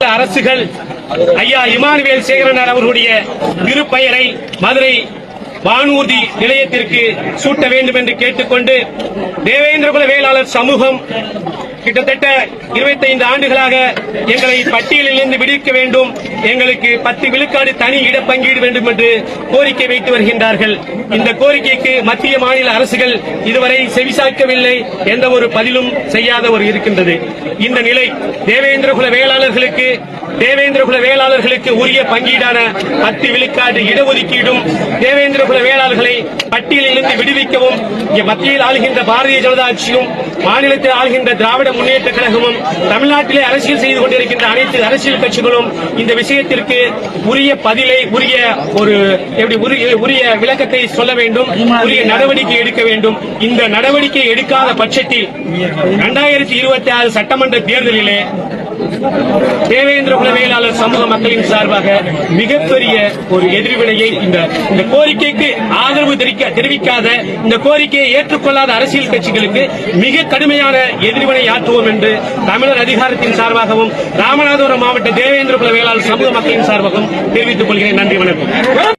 அரசுகள் ஐயா இமானுவேல் சேகரனார் அவர்களுடைய திருப்பெயரை மதுரை வானூர்தி நிலையத்திற்கு சூட்ட வேண்டும் என்று கேட்டுக்கொண்டு தேவேந்திரகுல வேளாளர் சமூகம் கிட்டத்தட்ட 25 ஆண்டுகளாக எங்களை பட்டியலிலிருந்து விடுவிக்க வேண்டும். எங்களுக்கு பத்து விழுக்காடு தனி இட பங்கீடு வேண்டும் என்று கோரிக்கை வைத்து வருகின்றார்கள். இந்த கோரிக்கைக்கு மத்திய மாநில அரசுகள் இதுவரை செவிசாய்க்கவில்லை எந்த ஒரு பதிலும் செய்யாத ஒரு இருக்கின்றது. இந்த நிலை தேவேந்திரகுல வேளாளர்களுக்கு தேவேந்திரகுல வேளாளர்களுக்கு உரிய பங்கீடான பத்து விழுக்காடு இடஒதுக்கீடும் தேவேந்திர வேளாளர்களை பட்டியலிலிருந்து விடுவிக்கவும் மத்தியில் ஆளுகின்ற பாரதிய ஜனதா கட்சியும் மாநிலத்தில் ஆளுகின்ற திராவிட முன்னேற்ற கழகமும் தமிழ்நாட்டிலே அரசியல் செய்து கொண்டிருக்கின்ற அனைத்து அரசியல் கட்சிகளும் இந்த விஷயத்திற்கு உரிய பதிலை உரிய ஒரு எப்படி உரிய விளக்கத்தை சொல்ல வேண்டும் உரிய நடவடிக்கை எடுக்க வேண்டும். இந்த நடவடிக்கை எடுக்காத பட்சத்தில் இரண்டாயிரத்தி இருபத்தி ஆறு சட்டமன்ற தேர்தலிலே தேவேந்திர குலவேளாளர் சமூக மக்களின் சார்பாக மிகப்பெரிய ஒரு எதிர்வினையை இந்த இந்த கோரிக்கைக்கு ஆதரவு தெரிவிக்க- தெரிவிக்காத இந்த கோரிக்கையை ஏற்றுக்கொள்ளாத அரசியல் கட்சிகளுக்கு மிக கடுமையான எதிர்வினை ஆற்றுவோம் என்று தமிழர் அதிகாரத்தின் சார்பாகவும் ராமநாதபுரம் மாவட்ட தேவேந்திர குல வேளாளர் சமூக மக்களின் சார்பாகவும் தெரிவித்துக் கொள்கிறேன். நன்றி வணக்கம்.